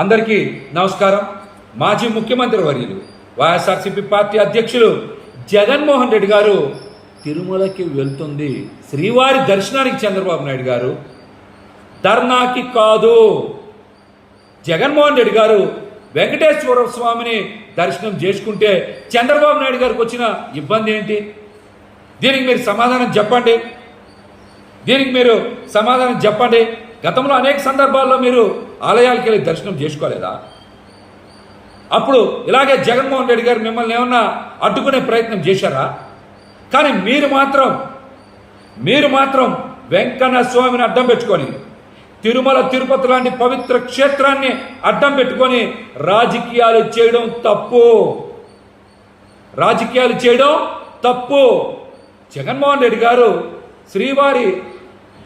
అందరికీ నమస్కారం. మాజీ ముఖ్యమంత్రి వర్యులు వైఎస్ఆర్సీపీ పార్టీ అధ్యక్షులు జగన్మోహన్ రెడ్డి గారు తిరుమలకి వెళ్తుంది. శ్రీవారి దర్శనానికి చంద్రబాబు నాయుడు గారు ధర్నాకి కాదు. జగన్మోహన్ రెడ్డి గారు వెంకటేశ్వర స్వామిని దర్శనం చేసుకుంటే చంద్రబాబు నాయుడు గారికి వచ్చిన ఇబ్బంది ఏంటి? దీనికి మీరు సమాధానం చెప్పండి. దీనికి మీరు సమాధానం చెప్పండి. గతంలో అనేక సందర్భాల్లో మీరు ఆలయాలకి వెళ్ళి దర్శనం చేసుకోలేదా? అప్పుడు ఇలాగే జగన్మోహన్ రెడ్డి గారు మిమ్మల్ని ఏమన్నా అడ్డుకునే ప్రయత్నం చేశారా? కానీ మీరు మాత్రం మీరు మాత్రం వెంకన్న స్వామిని అడ్డం పెట్టుకొని తిరుమల తిరుపతి లాంటి పవిత్ర క్షేత్రాన్ని అడ్డం పెట్టుకొని రాజకీయాలు చేయడం తప్పు. రాజకీయాలు చేయడం తప్పు. జగన్మోహన్ రెడ్డి గారు శ్రీవారి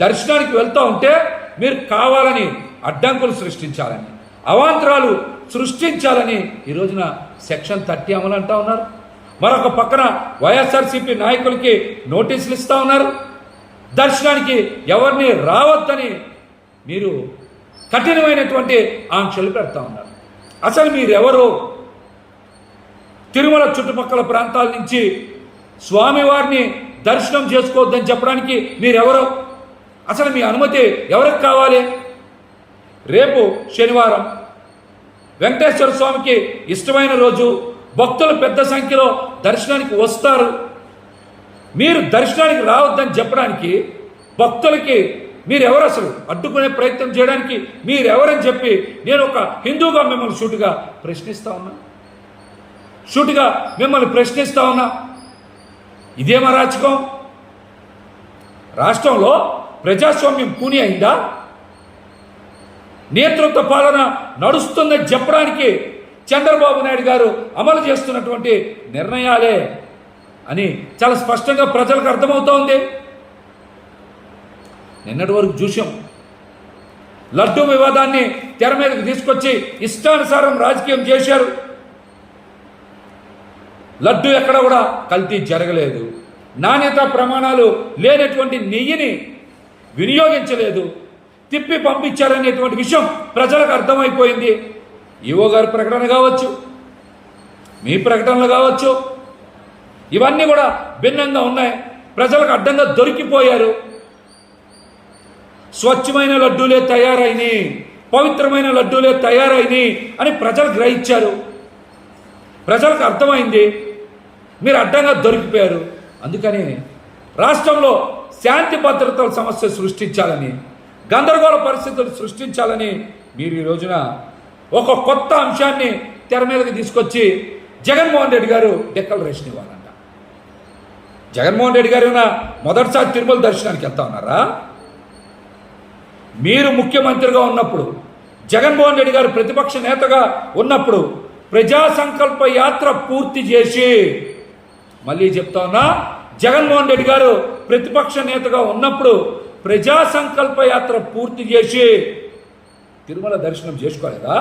దర్శనానికి వెళ్తూ ఉంటే మీరు కావాలని అడ్డంకులు సృష్టించాలని అవాంతరాలు సృష్టించాలని ఈ రోజున సెక్షన్ థర్టీ అమలు అంటా ఉన్నారు. మరొక పక్కన వైఎస్ఆర్సీపీ నాయకులకి నోటీసులు ఇస్తా ఉన్నారు. దర్శనానికి ఎవరిని రావద్దని మీరు కఠినమైనటువంటి ఆంక్షలు పెడతా ఉన్నారు. అసలు మీరెవరు? తిరుమల చుట్టుపక్కల ప్రాంతాల నుంచి స్వామివారిని దర్శనం చేసుకోవద్దని చెప్పడానికి మీరెవరు? అసలు మీ అనుమతి ఎవరికి కావాలి? రేపు శనివారం వెంకటేశ్వర స్వామికి ఇష్టమైన రోజు. భక్తులు పెద్ద సంఖ్యలో దర్శనానికి వస్తారు. మీరు దర్శనానికి రావద్దని చెప్పడానికి భక్తులకి మీరెవరు అసలు అడ్డుకునే ప్రయత్నం చేయడానికి మీరెవరని చెప్పి నేను ఒక హిందూగా మిమ్మల్ని షూటుగా ప్రశ్నిస్తా ఉన్నా. షూటుగా మిమ్మల్ని ప్రశ్నిస్తా ఉన్నా. ఇదేం అరాచకం? రాష్ట్రంలో ప్రజాస్వామ్యం కూని అయిందా? నేతృత్వ పాలన నడుస్తుందని చెప్పడానికి చంద్రబాబు నాయుడు గారు అమలు చేస్తున్నటువంటి నిర్ణయాలే అని చాలా స్పష్టంగా ప్రజలకు అర్థమవుతోంది. నిన్నటి వరకు చూసాం లడ్డు వివాదాన్ని తెర మీదకి తీసుకొచ్చి ఇష్టానుసారం రాజకీయం చేశారు. లడ్డు ఎక్కడ కూడా కల్తీ జరగలేదు. నాణ్యత ప్రమాణాలు లేనటువంటి నెయ్యిని వినియోగించలేదు. తిప్పి పంపించారనేటువంటి విషయం ప్రజలకు అర్థమైపోయింది. ఈవో గారి ప్రకటన కావచ్చు మీ ప్రకటనలు కావచ్చు ఇవన్నీ కూడా భిన్నంగా ఉన్నాయి. ప్రజలకు అడ్డంగా దొరికిపోయారు. స్వచ్ఛమైన లడ్డూలే తయారైనవి పవిత్రమైన లడ్డూలే తయారైనవి అని ప్రజలు గ్రహించారు. ప్రజలకు అర్థమైంది మీరు అడ్డంగా దొరికిపోయారు. అందుకని రాష్ట్రంలో శాంతి భద్రతల సమస్య సృష్టించాలని గందరగోళ పరిస్థితులు సృష్టించాలని మీరు ఈ రోజున ఒక కొత్త అంశాన్ని తెర మీదకి తీసుకొచ్చి జగన్మోహన్ రెడ్డి గారు డెక్లరేషన్ ఇవ్వాలంట. జగన్మోహన్ రెడ్డి గారు మొదటిసారి తిరుమల దర్శనానికి వెళ్తా ఉన్నారా? మీరు ముఖ్యమంత్రిగా ఉన్నప్పుడు జగన్మోహన్ రెడ్డి గారు ప్రతిపక్ష నేతగా ఉన్నప్పుడు ప్రజా సంకల్ప యాత్ర పూర్తి చేసి మళ్ళీ చెప్తా ఉన్నా జగన్మోహన్ రెడ్డి గారు ప్రతిపక్ష నేతగా ఉన్నప్పుడు ప్రజా సంకల్ప యాత్ర పూర్తి చేసి తిరుమల దర్శనం చేసుకోలేదా?